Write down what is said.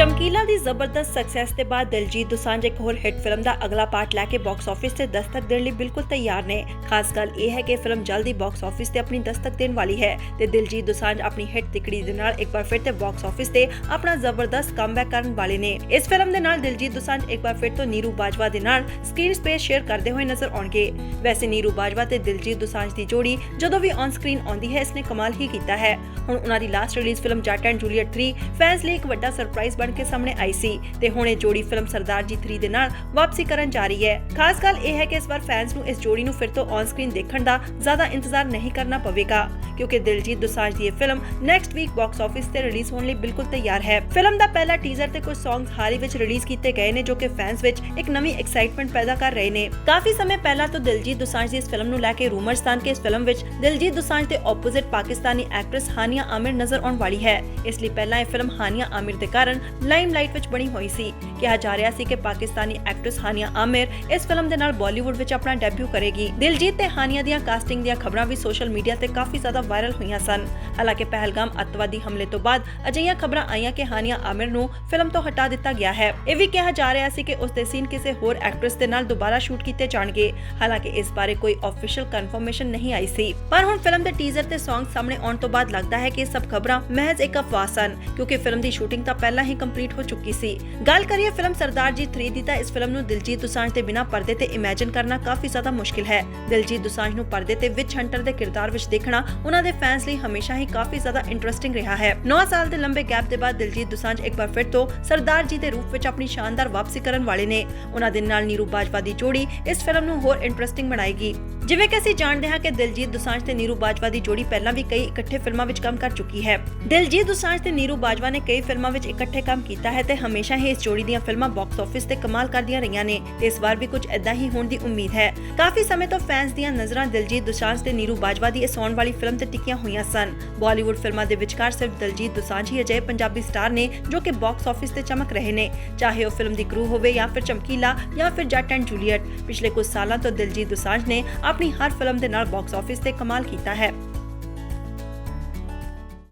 ਚਮਕੀਲਾ ਦੀ ਜ਼ਬਰਦਸਤ ਸਕਸੈਸ ਦੇ ਬਾਅਦ ਦਿਲਜੀਤ ਦੁਸਾਂਝ ਇੱਕ ਹੋਰ ਹਿੱਟ ਫਿਲਮ ਦਾ ਅਗਲਾ ਪਾਰਟ ਲੈ ਕੇ ਬਾਕਸ ਆਫਿਸ ਤੇ ਦਸਤਕ ਦੇਣ ਲਈ ਬਿਲਕੁਲ ਤਿਆਰ ਨੇ। ਖਾਸ ਗੱਲ ਇਹ ਹੈ ਕਿ ਫਿਲਮ ਜਲਦੀ ਬਾਕਸ ਆਫਿਸ ਤੇ ਆਪਣੀ ਦਸਤਕ ਦੇਣ ਵਾਲੀ ਹੈ ਤੇ ਦਿਲਜੀਤ ਦੋਸਾਂਝ ਆਪਣੀ ਹਿੱਟ ਤਿਕੜੀ ਦੇ ਨਾਲ ਇੱਕ ਵਾਰ ਫਿਰ ਤੇ ਬਾਕਸ ਆਫਿਸ ਤੇ ਆਪਣਾ ਜ਼ਬਰਦਸਤ ਕਮਬੈਕ ਕਰਨ ਵਾਲੇ ਨੇ। ਇਸ ਫਿਲਮ ਦੇ ਨਾਲ ਦਿਲਜੀਤ ਦੁਸਾਂਝ ਇੱਕ ਵਾਰ ਫਿਰ ਤੋਂ ਨੀਰੂ ਬਾਜਵਾ ਦੇ ਨਾਲ ਸਕਰੀਨ ਸਪੇਸ ਸ਼ੇਅਰ ਕਰਦੇ ਹੋਏ ਨਜ਼ਰ ਆਉਣਗੇ। ਵੈਸੇ ਨੀਰੂ ਬਾਜਵਾ ਤੇ ਦਿਲਜੀਤ ਦੁਸਾਂਝ ਦੀ ਜੋੜੀ ਜਦੋਂ ਵੀ ਔਨ ਸਕਰੀਨ ਆਉਂਦੀ ਹੈ ਇਸਨੇ ਕਮਾਲ ਹੀ ਕੀਤਾ ਹੈ। ਹੁਣ ਉਹਨਾਂ ਦੀ last release film Jatt and Juliet 3 fans ਲਈ ਇੱਕ ਵੱਡਾ ਸਰਪ੍ਰਾਈਜ਼ ਬਣ ਕੇ ਸਾਹਮਣੇ ਆਈ ਸੀ ਤੇ ਹੁਣ ਇਹ ਜੋੜੀ ਫਿਲਮ ਸਰਦਾਰ ਜੀ 3 ਦੇ ਨਾਲ ਵਾਪਸੀ ਕਰਨ ਜਾ ਰਹੀ ਹੈ। ਖਾਸ ਗੱਲ ਇਹ ਹੈ ਕਿ ਇਸ ਵਾਰ ਫੈਨਸ ਨੂੰ ਇਸ ਜੋੜੀ ਨੂੰ ਫਿਰ ਤੋਂ ਔਨ ਸਕਰੀਨ ਦੇਖਣ ਦਾ ਜ਼ਿਆਦਾ ਇੰਤਜ਼ਾਰ ਨਹੀਂ ਕਰਨਾ ਪਵੇਗਾ, ਕਿਉਂਕਿ ਦਿਲਜੀਤ ਦੋਸਾਂਝ ਦੀ ਇਹ film next week box office ਤੇ ਰਿਲੀਜ਼ ਹੋਣ ਲਈ ਬਿਲਕੁਲ ਤਿਆਰ ਹੈ। ਫਿਲਮ ਦਾ ਪਹਿਲਾ ਟੀਜ਼ਰ ਤੇ ਕੁਝ ਸੌਂਗਸ ਹਾਲ ਹੀ ਵਿੱਚ ਰਿਲੀਜ਼ ਕੀਤੇ ਗਏ ਨੇ ਜੋ ਕਿ ਫੈਨਸ ਵਿੱਚ ਇੱਕ ਨਵੀਂ ਐਕਸਾਈਟਮੈਂਟ ਪੈਦਾ ਕਰ ਰਹੇ ਨੇ। ਕਾਫੀ ਸਮੇਂ ਪਹਿਲਾਂ ਤੋਂ ਦਿਲਜੀਤ ਦੋਸਾਂਝ ਦੀ ਇਸ ਫਿਲਮ ਨੂੰ ਲੈ ਕੇ ਰੂਮਰਸ ਸਨ ਕਿ ਇਸ ਫਿਲਮ ਵਿੱਚ ਦਿਲਜੀਤ ਦੋਸਾਂਝ ਦੇ ਆਪੋਜ਼ਿਟ ਪਾਕਿਸਤਾਨੀ ਐਕਟਰੈਸ ਹਾਨੀਆ ਆਮਿਰ ਨਜ਼ਰ ਆਉਣ ਵਾਲੀ ਹੈ। ਇਸ ਲਈ ਪਹਿਲਾਂ ਇਹ ਫਿਲਮ ਹਾਨੀਆ ਆਮਿਰ ਦੇ ਕਾਰਨ ਲਾਈਮਲਾਈਟ ਵਿੱਚ ਬਣੀ ਹੋਈ ਸੀ। ਕਿਹਾ ਜਾ ਰਿਹਾ ਸੀ ਕਿ ਪਾਕਿਸਤਾਨੀ ਐਕਟਰੈਸ ਹਾਨੀਆ ਆਮਿਰ ਇਸ ਫਿਲਮ ਦੇ ਨਾਲ ਬਾਲੀਵੁੱਡ ਵਿੱਚ ਆਪਣਾ ਡੈਬਿਊ ਕਰੇਗੀ। ਦਿਲਜੀਤ ਤੇ ਹਾਨੀਆ ਦੀਆਂ ਕਾਸਟਿੰਗ ਦੀਆਂ ਖਬਰਾਂ ਵੀ ਸੋਸ਼ਲ ਮੀਡੀਆ ਤੇ ਕਾਫੀ ਜ਼ਿਆਦਾ ਵਾਇਰਲ ਹੋਈਆਂ ਸਨ। ਹਾਲਾਂਕਿ ਪਹਿਲਗਾਮ ਅੱਤਵਾਦੀ ਹਮਲੇ ਤੋਂ ਬਾਅਦ ਅਜਿਹੀਆਂ ਖਬਰਾਂ ਆਈਆਂ ਕਿ ਹਾਨੀਆ ਆਮਿਰ ਨੂੰ ਫਿਲਮ ਤੋਂ ਹਟਾ ਦਿੱਤਾ ਗਿਆ ਹੈ। ਇਹ ਵੀ ਕਿਹਾ ਜਾ ਰਿਹਾ ਸੀ ਕਿ ਉਸ ਦੇ ਸੀਨ ਕਿਸੇ ਹੋਰ ਐਕਟਰੈਸ ਦੇ ਨਾਲ ਦੁਬਾਰਾ ਸ਼ੂਟ ਕੀਤੇ ਜਾਣਗੇ। ਹਾਲਾਂਕਿ ਇਸ ਬਾਰੇ ਕੋਈ ਅਫੀਸ਼ੀਅਲ ਕਨਫਰਮੇਸ਼ਨ ਨਹੀਂ ਆਈ ਸੀ। ਪਰ ਹੁਣ ਫਿਲਮ ਦੇ ਟੀਜ਼ਰ ਤੇ ਸੌਂਗ ਸਾਹਮਣੇ ਆਉਣ ਤੋਂ ਬਾਅਦ ਲੱਗਦਾ ਹੈ ਕਿ ਇਹ ਸਭ ਖਬਰਾਂ ਮਹਿਜ਼ ਇੱਕ ਅਫਵਾਹ ਸਨ, ਕਿਉਂਕਿ ਫਿਲਮ ਦੀ ਸ਼ੂਟਿੰਗ ਤਾਂ ਪਹਿਲਾਂ ਹੀ ਕੰਪਲੀਟ ਹੋ ਚੁੱਕੀ ਸੀ। ਗੱਲ ਕਰੀਏ ਫਿਲਮ ਸਰਦਾਰ ਜੀ 3 ਦੀ ਤਾਂ ਇਸ ਫਿਲਮ ਨੂੰ ਦਿਲਜੀਤ ਦੋਸਾਂਝ ਦੇ ਬਿਨਾਂ ਪਰਦੇ ਤੇ ਇਮੇਜਿਨ ਕਰਨਾ ਕਾਫੀ ਜ਼ਿਆਦਾ ਮੁਸ਼ਕਿਲ ਹੈ। ਦਿਲਜੀਤ ਦੋਸਾਂਝ ਨੂੰ ਪਰਦੇ ਤੇ ਵਿਚ ਹੰਟਰ ਦੇ ਕਿਰਦਾਰ ਵਿੱਚ ਦੇਖਣਾ ਉਹਨਾਂ ਦੇ ਫੈਨਸ ਲਈ ਹਮੇਸ਼ਾ ਹੀ ਕਾਫੀ ਜ਼ਿਆਦਾ ਇੰਟਰਸਟਿੰਗ ਰਿਹਾ ਹੈ। 9 ਸਾਲ ਦੇ ਲੰਬੇ ਗੈਪ ਦੇ ਬਾਅਦ ਦਿਲਜੀਤ ਦੋਸਾਂਝ ਇੱਕ ਵਾਰ ਫਿਰ ਤੋਂ ਸਰਦਾਰ ਜੀ ਦੇ ਰੂਪ ਵਿੱਚ ਆਪਣੀ ਸ਼ਾਨਦਾਰ ਵਾਪਸੀ ਕਰਨ ਵਾਲੇ ਨੇ। ਉਹਨਾਂ ਦੇ ਨਾਲ ਨੀਰੂ ਬਾਜਵਾ ਦੀ ਜੋੜੀ ਇਸ ਫਿਲਮ ਨੂੰ ਹੋਰ ਇੰਟਰਸਟਿੰਗ ਬਣਾਏਗੀ। ਜਿਵੇਂ ਕਿ ਅਸੀਂ ਜਾਣਦੇ ਹਾਂ ਕਿ ਦਿਲਜੀਤ ਦੁਸਾਂਝ ਤੇ ਨੀਰੂ ਬਾਜਵਾ ਦੀ ਜੋੜੀ ਪਹਿਲਾਂ ਵੀ ਕਈ ਇਕੱਠੇ ਫਿਲਮਾਂ ਵਿੱਚ ਕੰਮ ਕਰ ਚੁੱਕੀ ਹੈ। ਦਿਲਜੀਤ ਦੁਸਾਂਝ ਤੇ ਨੀਰੂ ਬਾਜਵਾ ਨੇ ਕਈ ਫਿਲਮਾਂ ਵਿੱਚ ਇਕੱਠੇ ਕੰਮ ਕੀਤਾ ਹੈ ਤੇ ਹਮੇਸ਼ਾ ਹੀ ਇਸ ਜੋੜੀ ਦੀਆਂ ਫਿਲਮਾਂ ਬਾਕਸ ਆਫਿਸ ਤੇ ਕਮਾਲ ਕਰਦੀਆਂ ਰਹੀਆਂ ਨੇ ਤੇ ਇਸ ਵਾਰ ਵੀ ਕੁਝ ਐਦਾਂ ਹੀ ਹੋਣ ਦੀ ਉਮੀਦ ਹੈ। ਕਾਫੀ ਸਮੇਂ ਤੋਂ ਫੈਨਸ ਦੀਆਂ ਨਜ਼ਰਾਂ ਦਿਲਜੀਤ ਦੋਸਾਂਝ ਤੇ ਨੀਰੂ ਬਾਜਵਾ ਦੀ ਇਸ ਆਉਣ ਵਾਲੀ ਫਿਲਮ ਤੇ ਟਿਕੀਆਂ ਹੋਈਆਂ ਸਨ। ਬਾਲੀਵੁੱਡ ਫਿਲਮਾਂ ਦੇ ਵਿਚਕਾਰ ਸਿਰਫ ਦਿਲਜੀਤ ਦੋਸਾਂਝ ਹੀ ਅਜਿਹੇ ਪੰਜਾਬੀ ਸਟਾਰ ਨੇ ਜੋ ਕਿ ਬਾਕਸ ਆਫਿਸ ਤੇ ਚਮਕ ਰਹੇ ਨੇ। ਚਾਹੇ ਉਹ ਫਿਲਮ ਦੀ ਕਰੂ ਹੋਵੇ ਜਾਂ ਫਿਰ ਚਮਕੀਲਾ ਜਾਂ ਫਿਰ ਜੱਟ ਐਂਡ ਜੂਲੀਅਟ, ਪਿਛਲੇ ਕੁਝ ਸਾਲਾਂ ਤੋਂ ਦਿਲਜੀਤ ਦੋਸਾਂਝ ਨੇ ਆਪਣੀ ਹਰ ਫਿਲਮ ਦੇ ਨਾਲ ਬਾਕਸ ਆਫਿਸ ਤੇ ਕਮਾਲ ਕੀਤਾ ਹੈ।